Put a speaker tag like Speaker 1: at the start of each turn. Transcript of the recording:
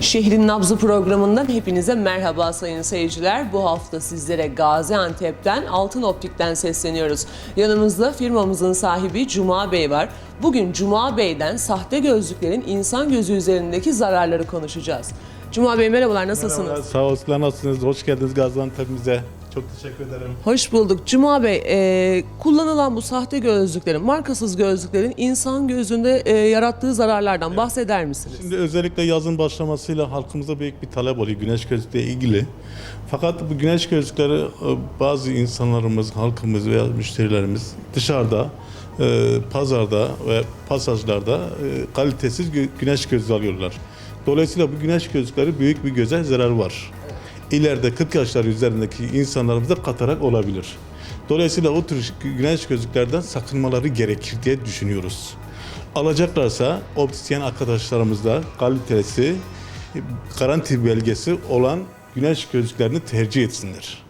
Speaker 1: Şehrin Nabzı programından hepinize merhaba sayın seyirciler. Bu hafta sizlere Gaziantep'ten Altın Optik'ten sesleniyoruz. Yanımızda firmamızın sahibi Cuma Bey var. Bugün Cuma Bey'den sahte gözlüklerin insan gözü üzerindeki zararları konuşacağız. Cuma Bey merhabalar nasılsınız?
Speaker 2: Merhabalar, Sağ olsunlar nasılsınız? Hoş geldiniz Gaziantep'imize. Çok teşekkür ederim.
Speaker 1: Hoş bulduk. Cuma Bey, e, kullanılan bu sahte gözlüklerin, markasız gözlüklerin insan gözünde e, yarattığı zararlardan bahseder misiniz?
Speaker 2: Şimdi özellikle yazın başlamasıyla halkımıza büyük bir talep oluyor güneş gözlükle ilgili. Fakat bu güneş gözlükleri e, bazı insanlarımız, halkımız veya müşterilerimiz dışarıda, e, pazarda ve pasajlarda e, kalitesiz gü- güneş gözlüğü alıyorlar. Dolayısıyla bu güneş gözlükleri büyük bir göze zarar var. İleride 40 yaşlar üzerindeki insanlarımıza katarak olabilir. Dolayısıyla o tür güneş gözlüklerden sakınmaları gerekir diye düşünüyoruz. Alacaklarsa optisyen arkadaşlarımızla kalitesi, garanti belgesi olan güneş gözlüklerini tercih etsinler.